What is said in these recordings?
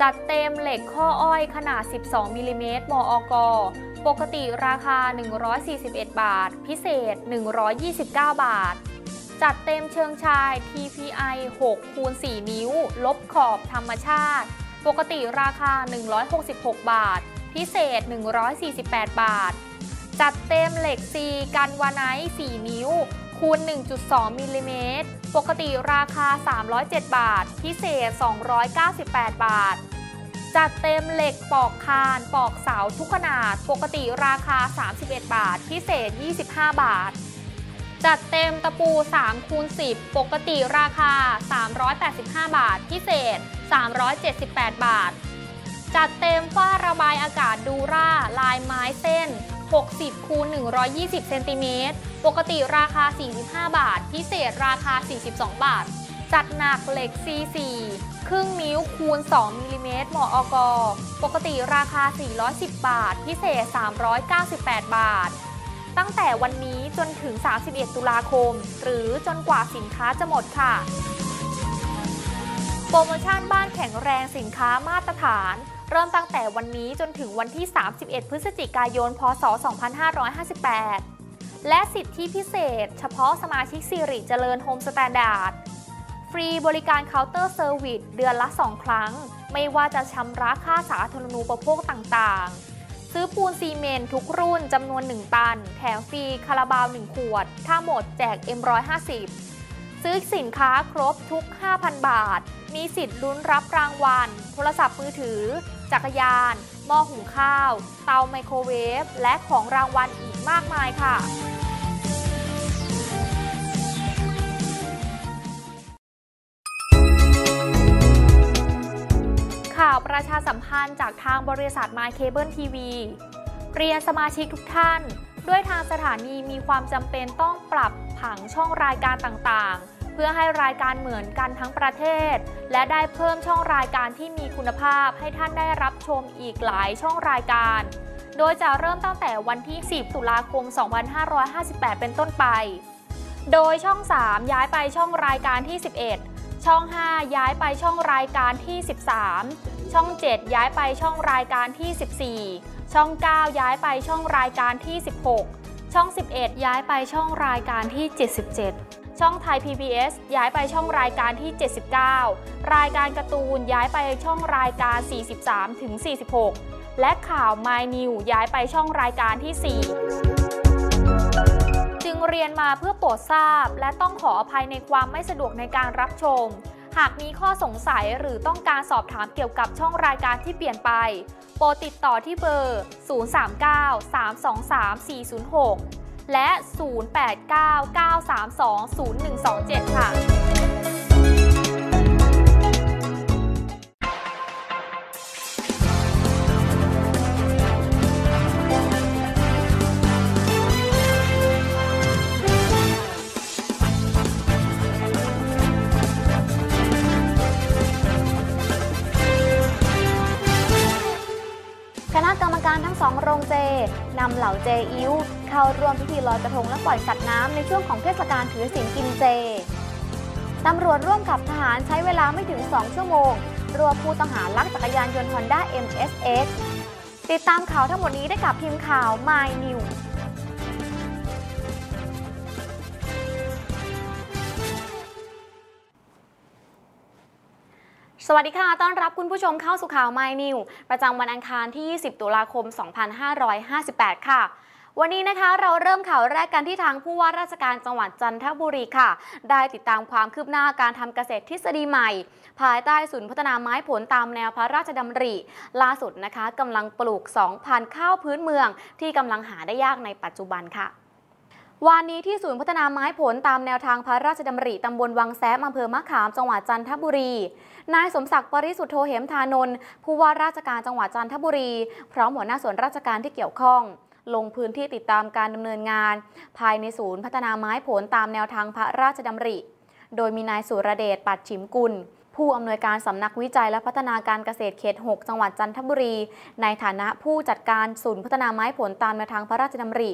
จัดเต็มเหล็กข้ออ้อยขนาด 12 มิลลิเมตรมอกปกติราคา 141 บาท พิเศษ 129 บาท จัดเต็มเชิงชาย TPI 6คูณ4นิ้ว ลบขอบธรรมชาติ ปกติราคา 166 บาท พิเศษ 148 บาท จัดเต็มเหล็กซีกันวาไนท์4นิ้ว คูณ 1.2มิลลิเมตร ปกติราคา 307 บาท พิเศษ 298 บาท จัดเต็มเหล็กปอกคาน ปอกเสาทุกขนาด ปกติราคา 31 บาท พิเศษ 25 บาท จัดเต็มตะปู3คูณ10 ปกติราคา 385 บาท พิเศษ 378 บาท จัดเต็มฝ้าระบายอากาศดูร่า ลายไม้เส้น 60คูณ120เซนติเมตรปกติราคา 45 บาท พิเศษราคา 42 บาท จัดหนักเหล็ก C4 ครึ่งนิ้วคูณ 2มิลลิเมตรหมอกปกติราคา 410 บาท พิเศษ 398 บาท ตั้งแต่วันนี้จนถึง 31 ตุลาคม หรือจนกว่าสินค้าจะหมดค่ะ โปรโมชั่นบ้านแข็งแรงสินค้ามาตรฐาน เริ่มตั้งแต่วันนี้จนถึงวันที่ 31 พฤศจิกายน พศ 2558 และสิทธิพิเศษ เฉพาะสมาชิกสิริเจริญโฮมสแตนดาร์ดฟรีบริการเคาน์เตอร์เซอร์วิสเดือนละ 2 ครั้ง ไม่ว่าจะชำระค่าสาธารณูปโภคต่างๆ ซื้อปูนซีเมนต์ทุกรุ่นจำนวน 1 ตัน แถมฟรีคาราบาว 1 ขวด ถ้าหมดแจก M150 ซื้อสินค้าครบทุก 5,000 บาท มีสิทธิ์ลุ้นรับรางวัล โทรศัพท์มือถือ จักรยาน หม้อหุงข้าว เตาไมโครเวฟ และของรางวัลอีกมากมายค่ะข่าวประชาสัมพันธ์จากทางบริษัท My Cable TV เรียนสมาชิกทุกท่าน ด้วยทางสถานีมีความจำเป็นต้องปรับผังช่องรายการต่างๆ เพื่อให้รายการเหมือนกันทั้งประเทศ และได้เพิ่มช่องรายการที่มีคุณภาพให้ท่านได้รับชมอีกหลายช่องรายการ โดยจะเริ่มตั้งแต่วันที่ 10 ตุลาคม 2558 เป็นต้นไป โดยช่อง 3 ย้ายไปช่องรายการที่ 11 ช่อง 5 ย้ายไปช่องรายการที่ 13 ช่อง 7 ย้ายไปช่องรายการที่ 14 ช่อง 9 ย้ายไปช่องรายการที่ 16 ช่อง 11 ย้ายไปช่องรายการที่ 77 ช่องไทย PBS ย้ายไปช่องรายการที่ 79 รายการการ์ตูนย้ายไปช่องรายการ 43 ถึง 46 และข่าว My New ย้ายไปช่องรายการที่ 4 จึงเรียนมาเพื่อโปรดทราบ และต้องขออภัยในความไม่สะดวกในการรับชม หากมีข้อสงสัยหรือต้องการสอบถามเกี่ยวกับช่องรายการที่เปลี่ยนไป โปรดติดต่อที่เบอร์ 039-323-406 และ 089-932-0127 ค่ะคณะกรรมการทั้งสองโรงเจนำเหล่าเจอิ้ว เข้าร่วมพิธีลอยกระทงและปล่อยสัตว์น้ำในช่วงของเทศกาลถือศีลกินเจ ตำรวจร่วมกับทหารใช้เวลาไม่ถึง 2 ชั่วโมง รวบผู้ต้องหาลักจักรยานยนต์ Honda MSX ติดตามข่าวทั้งหมดนี้ได้กับทีมข่าว My New สสวัสดีค่ะ ต้อนรับคุณผู้ชมเข้าสู่ข่าว My New ประจำวันอังคารที่ 20 ตุลาคม 2558 ค่ะ วันนี้นะคะเราเริ่มข่าวแรกกันที่ทางผู้ว่าราชการจังหวัดจันทบุรีค่ะ ได้ติดตามความคืบหน้าการทำเกษตรทฤษฎีใหม่ ภายใต้ศูนย์พัฒนาไม้ผลตามแนวพระราชดำริ ล่าสุดนะคะกำลังปลูก 2,000 ข้าวพื้นเมือง ที่กำลังหาได้ยากในปัจจุบันค่ะวันนี้ที่ศูนย์พัฒนาไม้ผลตามแนวทางพระราชดำริตำบลวังแซมอำเภอมะขามจังหวัดจันทบุรี นายสมศักดิ์ปริสุทธโธเหมธานนท์ผู้ว่าราชการจังหวัดจันทบุรี พร้อมหัวหน้าส่วนราชการที่เกี่ยวข้อง ลงพื้นที่ติดตามการดำเนินงาน ภายในศูนย์พัฒนาไม้ผลตามแนวทางพระราชดำริ โดยมีนายสุรเดชปัดฉิมกุล ผู้อำนวยการสำนักวิจัยและพัฒนาการเกษตรเขต 6 จังหวัดจันทบุรี ในฐานะผู้จัดการศูนย์พัฒนาไม้ผลตามแนวทางพระราชดำริ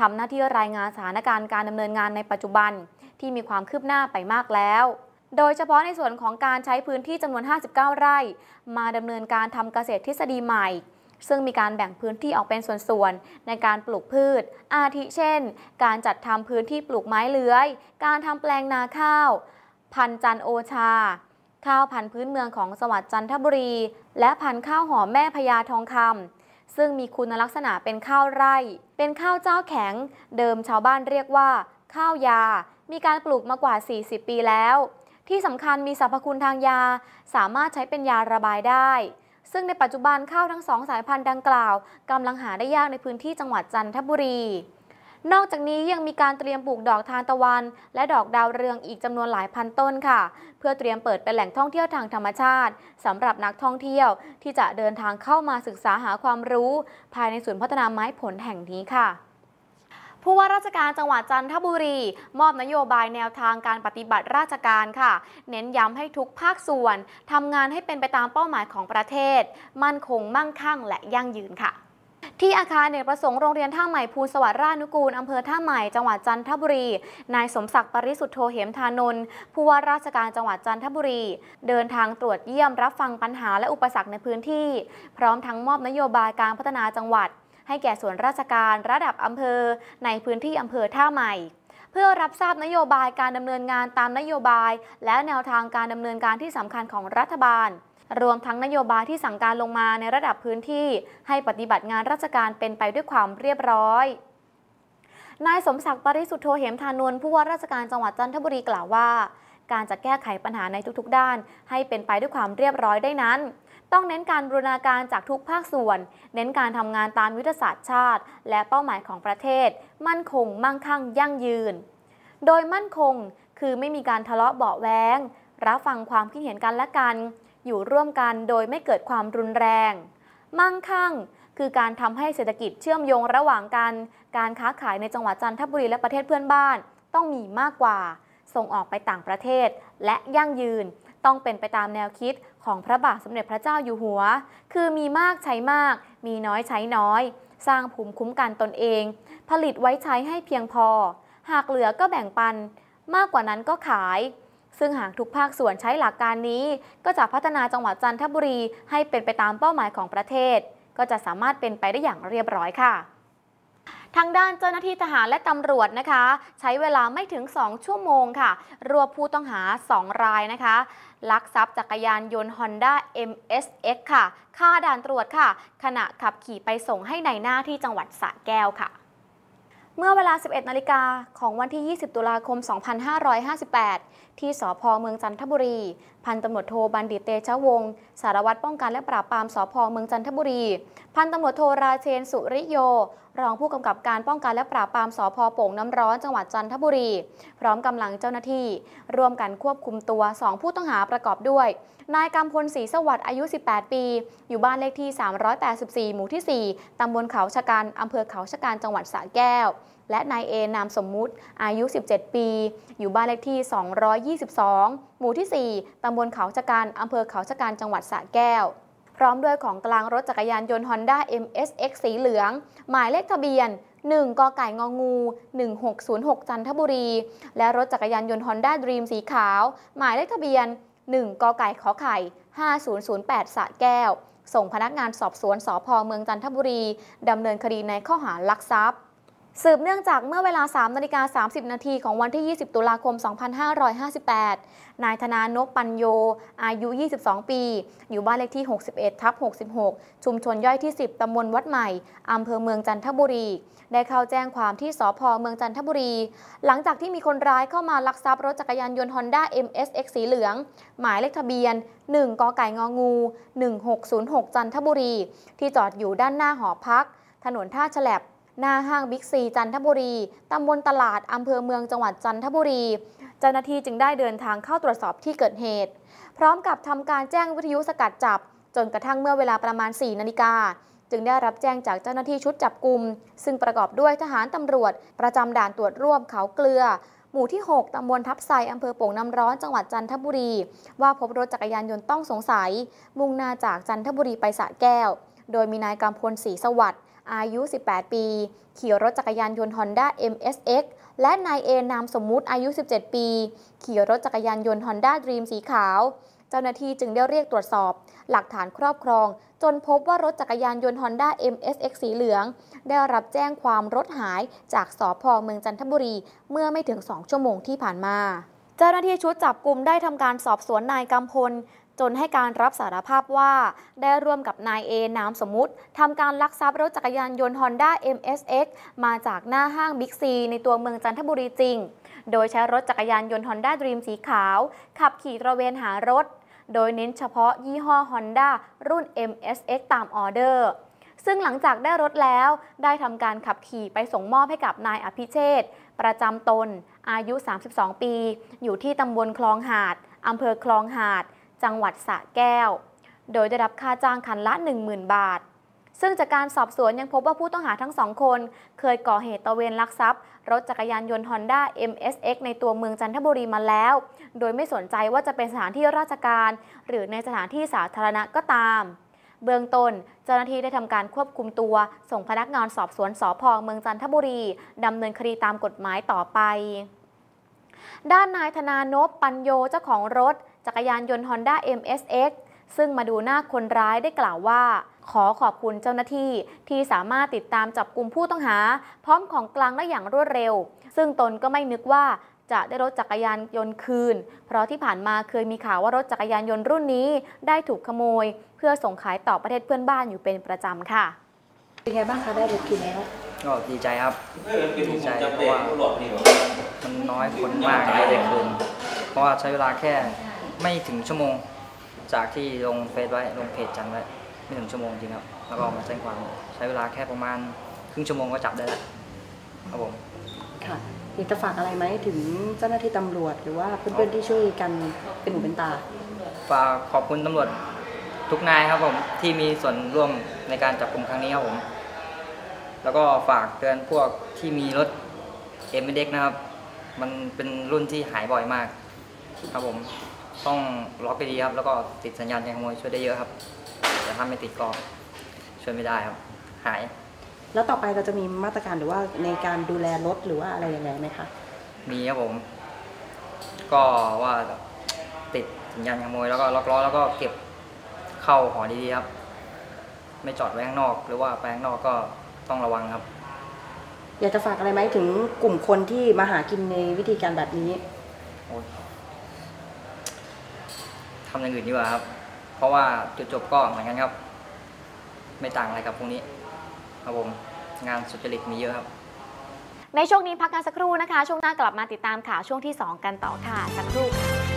ทำหน้าที่รายงานสถานการณ์การดำเนินงานในปัจจุบัน ที่มีความคืบหน้าไปมากแล้วโดยเฉพาะในส่วนของการใช้พื้นที่จำนวน 59 ไร่ มาดำเนินการทำเกษตรทฤษฎีใหม่ ซึ่งมีการแบ่งพื้นที่ออกเป็นส่วนๆ ในการปลูกพืช อาทิเช่น การจัดทำพื้นที่ปลูกไม้เลื้อย การทำแปลงนาข้าว พันจันโอชา ข้าวพันธุ์พื้นเมืองของจังหวัดจันทบุรี และพันธุ์ข้าวหอมแม่พญาทองคำซึ่งมีคุณลักษณะเป็นข้าวไร่ เป็นข้าวเจ้าแข็ง เดิมชาวบ้านเรียกว่า ข้าวยา มีการปลูกมากว่า 40 ปีแล้ว ที่สำคัญมีสรรพคุณทางยา สามารถใช้เป็นยาระบายได้ ซึ่งในปัจจุบันข้าวทั้งสองสายพันธุ์ดังกล่าวกำลังหาได้ยากในพื้นที่จังหวัดจันทบุรี นอกจากนี้ยังมีการเตรียมปลูกดอกทานตะวัน และดอกดาวเรืองอีกจำนวนหลายพันต้นค่ะ เพื่อเตรียมเปิดเป็นแหล่งท่องเที่ยวทางธรรมชาติสำหรับนักท่องเที่ยวที่จะเดินทางเข้ามาศึกษาหาความรู้ ภายในศูนย์พัฒนาไม้ผลแห่งนี้ค่ะ ผู้ว่าราชการจังหวัดจันทบุรี มอบนโยบายแนวทางการปฏิบัติราชการค่ะ เน้นย้ำให้ทุกภาคส่วนทำงานให้เป็นไปตามเป้าหมายของประเทศ มั่นคงมั่งคั่งและยั่งยืนค่ะที่อาคารเนกประสงค์โรงเรียนท่าใหม่ภูสวัสดิ์ราชนุกูล อำเภอท่าใหม่ จังหวัดจันทบุรี นายสมศักดิ์ปริสุทธโธเหมธานนท์ผู้ว่าราชการจังหวัดจันทบุรี เดินทางตรวจเยี่ยมรับฟังปัญหาและอุปสรรคในพื้นที่ พร้อมทั้งมอบนโยบายการพัฒนาจังหวัด ให้แก่ส่วนราชการระดับอำเภอ ในพื้นที่อำเภอท่าใหม่ เพื่อรับทราบนโยบายการดำเนินงานตามนโยบาย และแนวทางการดำเนินการที่สำคัญของรัฐบาล รวมทั้งนโยบายที่สั่งการลงมาในระดับพื้นที่ ให้ปฏิบัติงานราชการเป็นไปด้วยความเรียบร้อยนายสมศักดิ์ปริสุทธโธเหมธานนท์ผู้ว่าราชการจังหวัดจันทบุรีกล่าวว่า การจะแก้ไขปัญหาในทุกๆ ด้าน ให้เป็นไปด้วยความเรียบร้อยได้นั้น ต้องเน้นการบรูรณาการจากทุกภาคส่วน เน้นการทำงานตามยุทธศาสตร์ชาติ และเป้าหมายของประเทศ มั่นคง มั่งคั่ง ยั่งยืน โดยมั่นคงคือไม่มีการทะเลาะเบาแวงรับฟังความคิดเห็นกันและกัน อยู่ร่วมกันโดยไม่เกิดความรุนแรง มั่งคั่ง คือการทำให้เศรษฐกิจเชื่อมโยงระหว่างกัน การค้าขายในจังหวัดจันทบุรีและประเทศเพื่อนบ้าน ต้องมีมากกว่า ส่งออกไปต่างประเทศ และยั่งยืน ต้องเป็นไปตามแนวคิดของพระบาทสมเด็จพระเจ้าอยู่หัว คือมีมากใช้มาก มีน้อยใช้น้อย สร้างภูมิคุ้มกันตนเอง ผลิตไว้ใช้ให้เพียงพอ หากเหลือก็แบ่งปัน มากกว่านั้นก็ขาย ซึ่งหากทุกภาคส่วนใช้หลักการนี้ ก็จะพัฒนาจังหวัดจันทบุรีให้เป็นไปตามเป้าหมายของประเทศ ก็จะสามารถเป็นไปได้อย่างเรียบร้อยค่ะ ทางด้านเจ้าหน้าที่ทหารและตำรวจนะคะ ใช้เวลาไม่ถึง 2 ชั่วโมงค่ะ รวบผู้ต้องหา 2 รายนะคะลักทรัพย์จักรยานยนต์ Honda MSX ค่ะ ค่าด่านตรวจค่ะ ขณะขับขี่ไปส่งให้ในหน้าที่จังหวัดสระแก้วค่ะเมื่อเวลา 11 นาฬิกาของวันที่ 20 ตุลาคม 2558 ที่สพเมืองจันทบุรี พันตำรวจโทบัณฑิตเตชะวงศ์สารวัตรป้องกันและปราบปรามสพเมืองจันทบุรี พันตำรวจโทราเชนสุริโย รองผู้กำกับการป้องกันและปราบปรามสพโป่งน้ำร้อนจังหวัดจันทบุรี พร้อมกำลังเจ้าหน้าที่ ร่วมกันควบคุมตัว 2 ผู้ต้องหาประกอบด้วย นายกำพลศรีสวัสดิ์อายุ 18 ปี อยู่บ้านเลขที่ 384 หมู่ที่ 4ตำบลเขาชะกันอำเภอเขาชะกันจังหวัดสระแก้ว และนายเอนามสมมุติอายุ 17 ปี อยู่บ้านเลขที่ 222 หมู่ที่ 4 ตำบลเขาชะกันอำเภอเขาชะกันจังหวัดสระแก้ว พร้อมด้วยของกลางรถจักรยานยนต์ Honda MSX สีเหลือง หมายเลขทะเบียน 1 กไก่งองู 1606 จันทบุรี และรถจักรยานยนต์ Honda Dream สีขาว หมายเลขทะเบียน 1 กไก่ขอไข่ 5008 สระแก้วส่งพนักงานสอบสวนสพเมืองจันทบุรี ดำเนินคดีในข้อหาลักทรัพย์ สืบเนื่องจากเมื่อเวลา 3 นาฬิกา 30 นาทีของวันที่ 20 ตุลาคม 2558 นายธนานพปัญโย อายุ 22 ปี อยู่บ้านเลขที่ 61 ทับ 66 ชุมชนย่อยที่ 10 ตำบลวัดใหม่ อำเภอเมืองจันทบุรี ได้เข้าแจ้งความที่สพเมืองจันทบุรี หลังจากที่มีคนร้ายเข้ามาลักทรัพย์รถจักรยานยนต์ Honda MSX สีเหลือง หมายเลขทะเบียน 1 กไก่งองู 1606 จันทบุรี ที่จอดอยู่ด้านหน้าหอพัก ถนนท่าฉลับ หน้าห้างบิ๊กซีจันทบุรี ตำบลตลาด อำเภอเมืองจังหวัดจันทบุรี เจ้าหน้าที่จึงได้เดินทางเข้าตรวจสอบที่เกิดเหตุ พร้อมกับทำการแจ้งวิทยุสกัดจับ จนกระทั่งเมื่อเวลาประมาณ 4 นาฬิกา จึงได้รับแจ้งจากเจ้าหน้าที่ชุดจับกลุ่ม ซึ่งประกอบด้วยทหารตำรวจ ประจำด่านตรวจร่วมเขาเกลือหมู่ที่ 6 ตำบลทับไซอำเภอโป่งน้ำร้อน จังหวัดจันทบุรี ว่าพบรถจักรยานยนต์ต้องสงสัย มุ่งหน้าจากจันทบุรีไปสระแก้ว โดยมีนายกำพลศรีสวัสดิ์ อายุ 18 ปี ขี่รถจักรยานยนต์ Honda MSX และนายเอนามสมมุติอายุ 17 ปี ขี่รถจักรยานยนต์ Honda Dream สีขาว เจ้าหน้าที่จึงได้เรียกตรวจสอบ หลักฐานครอบครอง จนพบว่ารถจักรยานยนต์ Honda MSX สีเหลือง ได้รับแจ้งความรถหายจากสพเมืองจันทบุรี เมื่อไม่ถึง 2 ชั่วโมงที่ผ่านมาเจ้าหน้าที่ชุดจับกลุ่มได้ทำการสอบสวนนายกำพล จนให้การรับสารภาพว่า ได้ร่วมกับนายเอนามสมมุติทำการลักทรัพย์รถจักรยานยนต์ Honda MSX มาจากหน้าห้างบิ๊กซีในตัวเมืองจันทบุรีจริง โดยใช้รถจักรยานยนต์ Honda Dream สีขาว ขับขี่ตระเวนหารถ โดยเน้นเฉพาะยี่ห้อ Honda รุ่น MSX ตามออเดอร์ซึ่งหลังจากได้รถแล้ว ได้ทำการขับขี่ไปส่งมอบให้กับนายอภิเชษประจำตน อายุ 32 ปี อยู่ที่ตำบลคลองหาดอำเภอคลองหาด จังหวัดสระแก้ว โดยได้รับค่าจ้างคันละ 10,000 บาท ซึ่งจากการสอบสวนยังพบว่าผู้ต้องหาทั้งสองคน เคยก่อเหตุตะเวนลักทรัพย์ รถจักรยานยนต์ Honda MSX ในตัวเมืองจันทบุรีมาแล้ว โดยไม่สนใจว่าจะเป็นสถานที่ราชการ หรือในสถานที่สาธารณะก็ตามเบื้องต้น เจ้าหน้าที่ได้ทำการควบคุมตัว ส่งพนักงานสอบสวนสพเมืองจันทบุรีดำเนินคดีตามกฎหมายต่อไป ด้านนายธนานพปัญโยเจ้าของรถ จักรยานยนต์ Honda MSX ซึ่งมาดูหน้าคนร้ายได้กล่าวว่า ขอขอบคุณเจ้าหน้าที่ที่สามารถติดตามจับกลุ่มผู้ต้องหา พร้อมของกลางได้อย่างรวดเร็ว ซึ่งตนก็ไม่นึกว่าจะได้รถจักรยานยนต์คืน เพราะที่ผ่านมาเคยมีข่าวว่ารถจักรยานยนต์รุ่นนี้ ได้ถูกขโมย เพื่อส่งขายต่อประเทศเพื่อนบ้านอยู่เป็นประจำค่ะ เป็นไงบ้างคะได้รถคืนแล้ว ก็ดีใจครับ ดีใจเพราะว่ามันน้อยคนมากที่ได้คืน เพราะว่าใช้เวลาแค่ ไม่ถึงชั่วโมง จากที่ลงเฟซไว้ลงเพจจันไว้ไม่ถึงชั่วโมงจริงครับแล้วก็มาแจ้งความใช้เวลาแค่ประมาณครึ่งชั่วโมงก็จับได้แล้วครับผมค่ะอยากจะฝากอะไรไหมถึงเจ้าหน้าที่ตำรวจหรือว่าเพื่อนๆที่ช่วยกันเป็นหูเป็นตา ฝากขอบคุณตำรวจทุกนายครับผมที่มีส่วนร่วมในการจับกลุ่มครั้งนี้ครับผม แล้วก็ฝากเตือนพวกที่มีรถ m อ x นะครับ มันเป็นรุ่นที่หายบ่อยมาก ครับผม ต้องล็อกไปดีครับ แล้วก็ติดสัญญาณการขโมยช่วยได้เยอะครับ แต่ถ้าไม่ติดก็ช่วยไม่ได้ครับ หาย แล้วต่อไปเราจะมีมาตรการหรือว่าในการดูแลรถหรือว่าอะไรยังไงไหมคะ มีครับผม ก็ว่าติดสัญญาณขโมยแล้วก็ล็อกล้อแล้วก็เก็บเข้าหอดีๆครับ ไม่จอดไว้ข้างนอก หรือว่าไปข้างนอกก็ต้องระวังครับ อยากจะฝากอะไรไหมถึงกลุ่มคนที่มาหากินในวิธีการแบบนี้โอ๊ย ทำอย่างอื่นดีกว่าครับ เพราะว่าจุดจบก็เหมือนกันครับ ไม่ต่างอะไรกับพวกนี้ ครับผมงานสุจริตมีเยอะครับ ในช่วงนี้พักกันสักครู่นะคะ ช่วงหน้ากลับมาติดตามข่าวช่วงที่ 2 กันต่อค่ะ สักครู่ค่ะ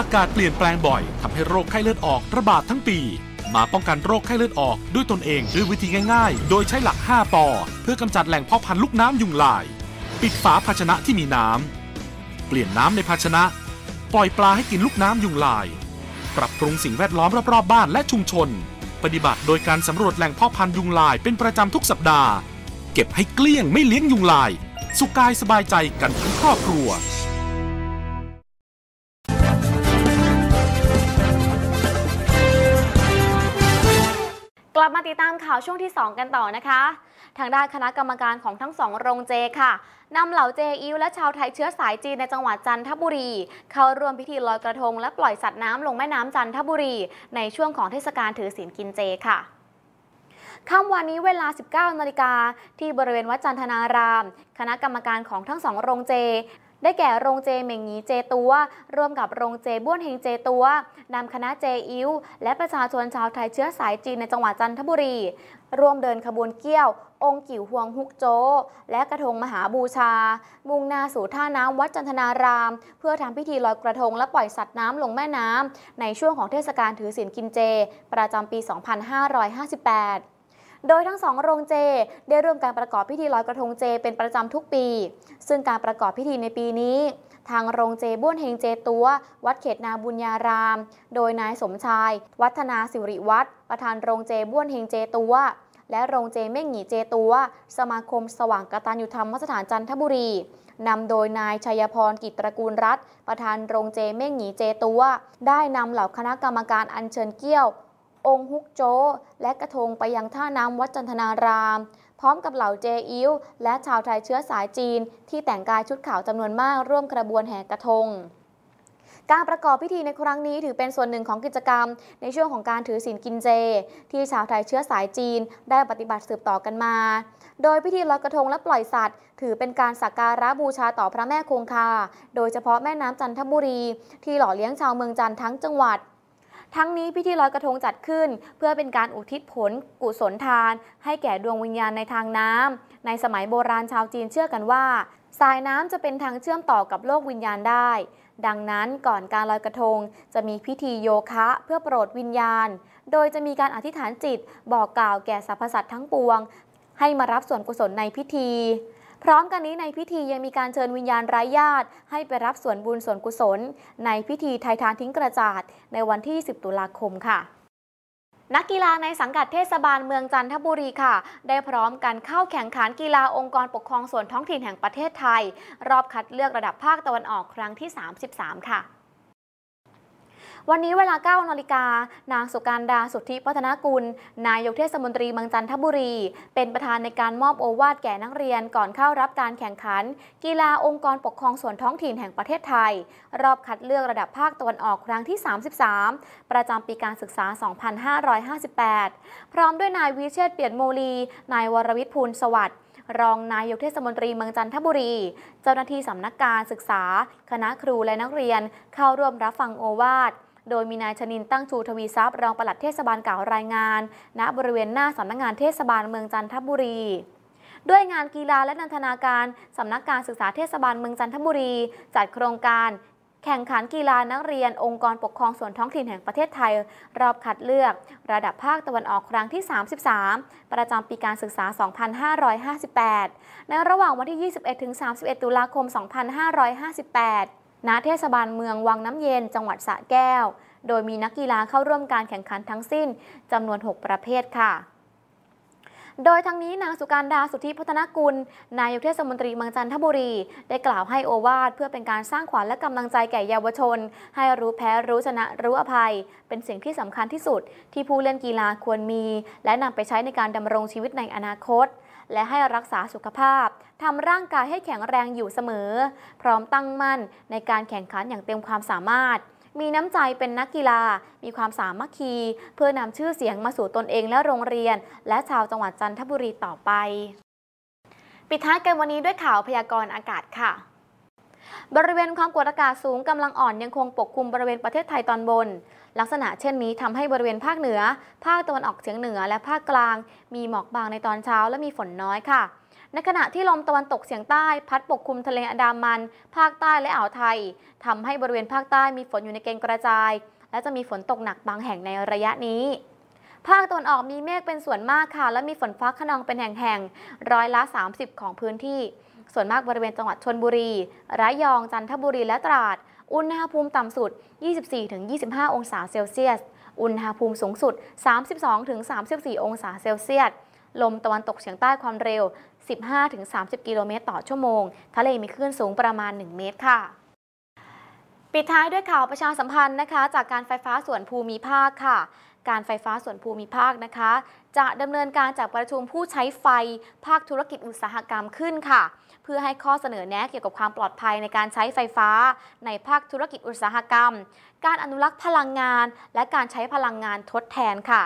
อากาศเปลี่ยนแปลงบ่อยทำให้โรคไข้เลือดออกระบาดทั้งปี มาป้องกันโรคไข้เลือดออกด้วยตนเองด้วยวิธีง่ายๆ โดยใช้หลัก 5 ปอ เพื่อกำจัดแหล่งเพาะพันธุ์ลูกน้ำยุงลาย ปิดฝาภาชนะที่มีน้ำเปลี่ยนน้ำในภาชนะ ปล่อยปลาให้กินลูกน้ำยุงลาย ปรับปรุงสิ่งแวดล้อมรอบๆบ้านและชุมชน ปฏิบัติโดยการสำรวจแหล่งเพาะพันธุ์ยุงลายเป็นประจำทุกสัปดาห์ เก็บให้เกลี้ยงไม่เลี้ยงยุงลาย สุขกายสบายใจกันทั้งครอบครัว ลับมาติดตามข่าวช่วงที่ 2 กันต่อนะคะ ทางด้านคณะกรรมการของทั้งสองโรงเจค่ะนำเหล่าเจอิวและชาวไทยเชื้อสายจีนในจังหวัดจันทบุรี เข้าร่วมพิธีลอยกระทงและปล่อยสัตว์น้ำลงแม่น้ำจันทบุรี ในช่วงของเทศกาลถือศีลกินเจค่ะค่ำวันนี้เวลา 19นาฬิกาที่บริเวณวัดจันทนาราม คณะกรรมการของทั้งสองโรงเจ ได้แก่โรงเจเหม่งหงีเจตัว ร่วมกับโรงเจบ้วนเฮงเจตัวนำคณะเจอิ้ว และประชาชนชาวไทยเชื้อสายจีนในจังหวัดจันทบุรี ร่วมเดินขบวนเกี้ยว องค์กิ่วหวงฮุกโจ และกระทงมหาบูชา มุ่งหน้าสู่ท่าน้ำวัดจันทนาราม เพื่อทำพิธีลอยกระทงและปล่อยสัตว์น้ำลงแม่น้ำในช่วงของเทศกาลถือศีลกินเจ ประจำปี 2558 โดยทั้งสองโรงเจ ได้ร่วมการประกอบพิธีลอยกระทงเจเป็นประจำทุกปี ซึ่งการประกอบพิธีในปีนี้ ทางโรงเจบ้วนเฮงเจตัว วัดเขตนาบุญญาราม โดยนายสมชาย วัฒนาสิริวัฒน์ประธานโรงเจบ้วนเฮงเจตัวและโรงเจเม่งหงีเจตัว สมาคมสว่างกตัญญูธรรมสถานจันทบุรี นำโดยนายชัยพรกิจตระกูลรัตน์ประธานโรงเจเม่งหงีเจตัว ได้นำเหล่าคณะกรรมการอัญเชิญเกี้ยว องค์ฮุกโจ และกระทงไปยังท่าน้ำวัดจันทนาราม พร้อมกับเหล่าเจอิ้วและชาวไทยเชื้อสายจีน ที่แต่งกายชุดขาวจำนวนมากร่วมกระบวนแห่กระทงการประกอบพิธีในครั้งนี้ถือเป็นส่วนหนึ่งของกิจกรรม ในช่วงของการถือศีลกินเจ ที่ชาวไทยเชื้อสายจีนได้ปฏิบัติสืบต่อกันมา โดยพิธีลอยกระทงและปล่อยสัตว์ ถือเป็นการสักการะบูชาต่อพระแม่คงคา โดยเฉพาะแม่น้ำจันทบุรี ที่หล่อเลี้ยงชาวเมืองจันทร์ทั้งจังหวัด ทั้งนี้พิธีลอยกระทงจัดขึ้น เพื่อเป็นการอุทิศผลกุศลทาน ให้แก่ดวงวิญญาณในทางน้ำในสมัยโบราณชาวจีนเชื่อกันว่า สายน้ำจะเป็นทางเชื่อมต่อกับโลกวิญญาณได้ ดังนั้นก่อนการลอยกระทง จะมีพิธีโยคะเพื่อโปรดวิญญาณ โดยจะมีการอธิษฐานจิตบอกกล่าวแก่สรรพสัตว์ทั้งปวง ให้มารับส่วนกุศลในพิธี พร้อมกันนี้ในพิธียังมีการเชิญวิญญาณไร้ญาติ ให้ไปรับส่วนบุญส่วนกุศล ในพิธีไทยทานทิ้งกระจาด ในวันที่ 10 ตุลาคมค่ะนักกีฬาในสังกัดเทศบาลเมืองจันทบุรีค่ะ ได้พร้อมกันเข้าแข่งขันกีฬาองค์กรปกครองส่วนท้องถิ่นแห่งประเทศไทย รอบคัดเลือกระดับภาคตะวันออกครั้งที่ 33 ค่ะ วันนี้เวลา9นาฬิกา นางสุการดาสุทธิพัฒนากุล นายกเทศมนตรีเมืองจันทบุรี เป็นประธานในการมอบโอวาทแก่นักเรียนก่อนเข้ารับการแข่งขัน กีฬาองค์กรปกครองส่วนท้องถิ่นแห่งประเทศไทย รอบคัดเลือกระดับภาคตะวันออกครั้งที่ 33 ประจำปีการศึกษา 2558 พร้อมด้วยนายวิเชษเปียนโมลี นายวรวิทย์ภูลสวัสดิ์รองนายกเทศมนตรีเมืองจันทบุรี เจ้าหน้าที่สำนักการศึกษา คณะครูและนักเรียนเข้าร่วมรับฟังโอวาท โดยมีนายชนินตั้งชูทวีทรัพย์รองปลัดเทศบาลเก่ารายงาน ณบริเวณหน้าสำนักงานเทศบาลเมืองจันทบุรีด้วยงานกีฬาและนันทนาการสำนักการศึกษาเทศบาลเมืองจันทบุรี จัดโครงการ แข่งขันกีฬานักเรียนองค์กรปกครองส่วนท้องถิ่นแห่งประเทศไทย รอบคัดเลือก ระดับภาคตะวันออกครั้งที่ 33 ประจำปีการศึกษา 2558 ในระหว่างวันที่ 21-31 ตุลาคม 2558 ณเทศบาลเมืองวังน้ำเย็นจังหวัดสระแก้ว โดยมีนักกีฬาเข้าร่วมการแข่งขันทั้งสิ้นจำนวน 6 ประเภทค่ะโดยทั้งนี้นางสุการดาสุทธิพัฒนกุล นายกเทศมนตรีเมืองจันทบุรี ได้กล่าวให้โอวาทเพื่อเป็นการสร้างขวัญและกำลังใจแก่เยาวชน ให้รู้แพ้รู้ชนะรู้อภัย เป็นสิ่งที่สำคัญที่สุด ที่ผู้เล่นกีฬาควรมี และนำไปใช้ในการดำรงชีวิตในอนาคต และให้รักษาสุขภาพทำร่างกายให้แข็งแรงอยู่เสมอ พร้อมตั้งมั่นในการแข่งขันอย่างเต็มความสามารถ มีน้ำใจเป็นนักกีฬา มีความสามัคคี เพื่อนำชื่อเสียงมาสู่ตนเองและโรงเรียน และชาวจังหวัดจันทบุรีต่อไป ปิดท้ายกันวันนี้ด้วยข่าวพยากรณ์อากาศค่ะบริเวณความกดอากาศสูงกำลังอ่อนยังคงปกคลุมบริเวณประเทศไทยตอนบน ลักษณะเช่นนี้ทำให้บริเวณภาคเหนือ ภาคตะวันออกเฉียงเหนือ และภาคกลาง มีหมอกบางในตอนเช้าและมีฝนน้อยค่ะ ในขณะที่ลมตะวันตกเฉียงใต้ พัดปกคลุมทะเลอันดามัน ภาคใต้และอ่าวไทยทำให้บริเวณภาคใต้มีฝนอยู่ในเกณฑ์กระจาย และจะมีฝนตกหนักบางแห่งในระยะนี้ภาคตะวันออกมีเมฆเป็นส่วนมากค่ะ และมีฝนฟ้าขนองเป็นแห่งๆ ร้อยละ 30 ของพื้นที่ ส่วนมากบริเวณจังหวัดชนบุรี ระยอง จันทบุรี และตราด อุณหภูมิต่ำสุด 24-25 องศาเซลเซียส อุณหภูมิสูงสุด 32-34 องศาเซลเซียส ลมตะวันตกเฉียงใต้ความเร็ว 15-30 กิโลเมตรต่อชั่วโมง ทะเลมีคลื่นสูงประมาณ 1 เมตรค่ะ ปิดท้ายด้วยข่าวประชาสัมพันธ์นะคะ จากการไฟฟ้าส่วนภูมิภาคค่ะการไฟฟ้าส่วนภูมิภาคนะคะ จะดำเนินการจากประชุมผู้ใช้ไฟภาคธุรกิจอุตสาหกรรมขึ้นค่ะ พื่อให้ข้อเสนอแนะเกี่ยวกับความปลอดภัยในการใช้ไฟฟ้า ในภาคธุรกิจอุตสาหกรรม การอนุรักษ์พลังงาน และการใช้พลังงานทดแทนค่ะ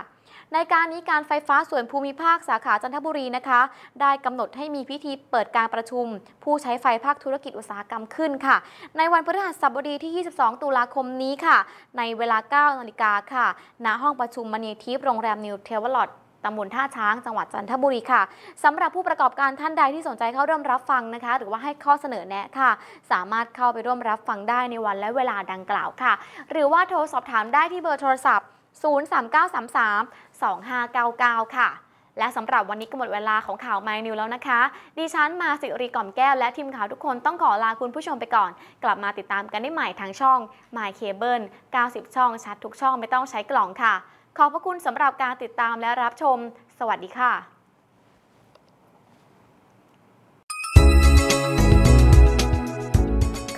ในการนี้การไฟฟ้าส่วนภูมิภาคสาขาจันทบุรีนะคะ ได้กำหนดให้มีพิธีเปิดการประชุม ผู้ใช้ไฟภาคธุรกิจอุตสาหกรรมขึ้นค่ะ ในวันพฤหัสบดีที่ 22 ตุลาคมนี้ค่ะ ในเวลา 9 นาฬิกาค่ะ ณห้องประชุมมณีทิพย์โรงแรมนิวเทวลอด ตำบลท่าช้างจังหวัดจันทบุรีค่ะสำหรับผู้ประกอบการท่านใดที่สนใจเข้าร่วมรับฟังนะคะ หรือว่าให้ข้อเสนอแนะค่ะ สามารถเข้าไปร่วมรับฟังได้ในวันและเวลาดังกล่าวค่ะ หรือว่าโทรสอบถามได้ที่เบอร์โทรศัพท์ 03933 2599 ค่ะและสำหรับวันนี้ก็หมดเวลาของข่าว My New แล้วนะคะ ดิฉันมาสิริก่อมแก้วและทีมข่าวทุกคนต้องขอลาคุณผู้ชมไปก่อน กลับมาติดตามกันได้ใหม่ทางช่อง My Cable 90 ช่อง ชัดทุกช่องไม่ต้องใช้กล่องค่ะ ขอบพระคุณสำหรับการติดตามและรับชม สวัสดีค่ะ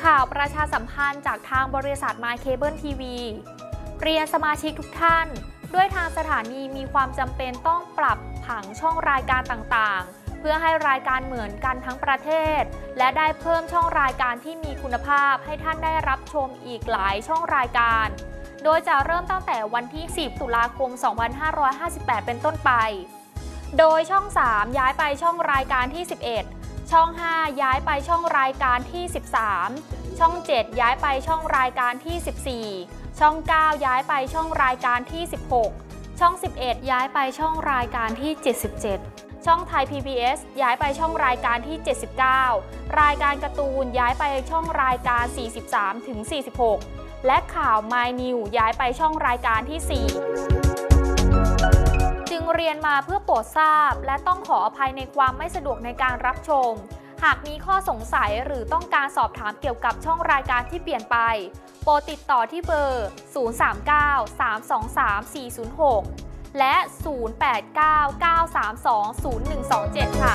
ข่าวประชาสัมพันธ์จากทางบริษัท My Cable TV เรียนสมาชิกทุกท่าน ด้วยทางสถานีมีความจำเป็นต้องปรับผังช่องรายการต่างๆ เพื่อให้รายการเหมือนกันทั้งประเทศ และได้เพิ่มช่องรายการที่มีคุณภาพให้ท่านได้รับชมอีกหลายช่องรายการ โดยจะเริ่มตั้งแต่วันที่ 10 ตุลาคม 2558 เป็นต้นไป โดยช่อง 3 ย้ายไปช่องรายการที่ 11 ช่อง 5 ย้ายไปช่องรายการที่ 13 ช่อง 7 ย้ายไปช่องรายการที่ 14 ช่อง 9 ย้ายไปช่องรายการที่ 16 ช่อง 11 ย้ายไปช่องรายการที่ 77ช่องไทย PBS ย้ายไปช่องรายการที่ 79 รายการการ์ตูนย้ายไปช่องรายการ 43 ถึง 46 และข่าว My New ย้ายไปช่องรายการที่ 4 จึงเรียนมาเพื่อโปรดทราบ และต้องขออภัยในความไม่สะดวกในการรับชม หากมีข้อสงสัยหรือต้องการสอบถามเกี่ยวกับช่องรายการที่เปลี่ยนไป โปรดติดต่อที่เบอร์ 039-323-406 และ 089-932-0127 ค่ะ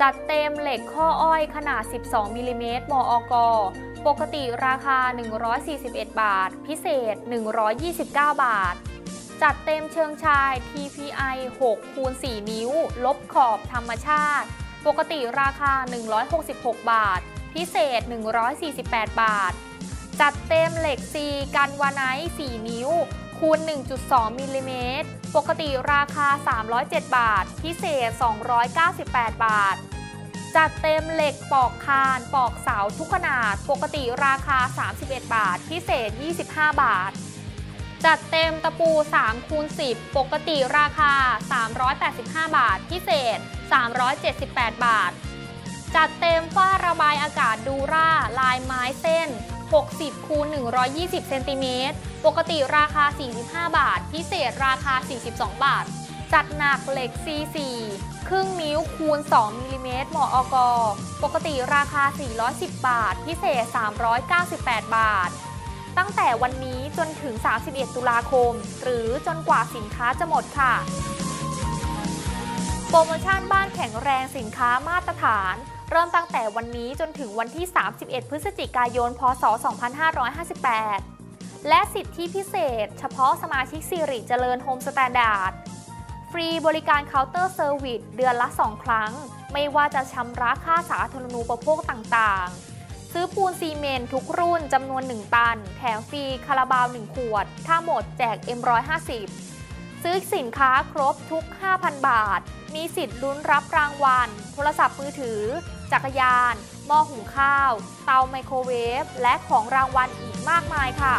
จัดเต็มเหล็กข้ออ้อยขนาด 12 มิลลิเมตรมอกปกติราคา 141 บาท พิเศษ 129 บาท จัดเต็มเชิงชาย TPI 6คูณ4นิ้ว ลบขอบธรรมชาติ ปกติราคา 166 บาท พิเศษ 148 บาท จัดเต็มเหล็กซีกันวาไนท์4นิ้ว คูณ 1.2 มิลลิเมตร ปกติราคา 307 บาท พิเศษ 298 บาท จัดเต็มเหล็กปอกคาน ปอกเสาทุกขนาด ปกติราคา 31 บาท พิเศษ 25 บาท จัดเต็มตะปู3คูณ10 ปกติราคา 385 บาท พิเศษ 378 บาท จัดเต็มฝ้าระบายอากาศดูร่า ลายไม้เส้น 60คูณ120เซนติเมตรปกติราคา 45 บาท พิเศษราคา 42 บาท จัดหนักเหล็ก C4 ครึ่งนิ้วคูณ 2มิลลิเมตรหมออกปกติราคา 410 บาท พิเศษ 398 บาท ตั้งแต่วันนี้จนถึง 31 ตุลาคม หรือจนกว่าสินค้าจะหมดค่ะ โปรโมชั่นบ้านแข็งแรงสินค้ามาตรฐาน เริ่มตั้งแต่วันนี้จนถึงวันที่ 31 พฤศจิกายน พศ 2558 และสิทธิพิเศษ เฉพาะสมาชิกสิริเจริญโฮมสแตนดาร์ดฟรีบริการเคาน์เตอร์เซอร์วิสเดือนละ 2 ครั้ง ไม่ว่าจะชำระค่าสาธารณูปโภคต่างๆ ซื้อปูนซีเมนต์ทุกรุ่นจำนวน 1 ตัน แถมฟรีคาราบาว 1 ขวด ถ้าหมดแจก M150 ซื้อสินค้าครบทุก 5,000 บาท มีสิทธิ์ลุ้นรับรางวัล โทรศัพท์มือถือ จักรยาน หม้อหุงข้าว เตาไมโครเวฟ และของรางวัลอีกมากมายค่ะ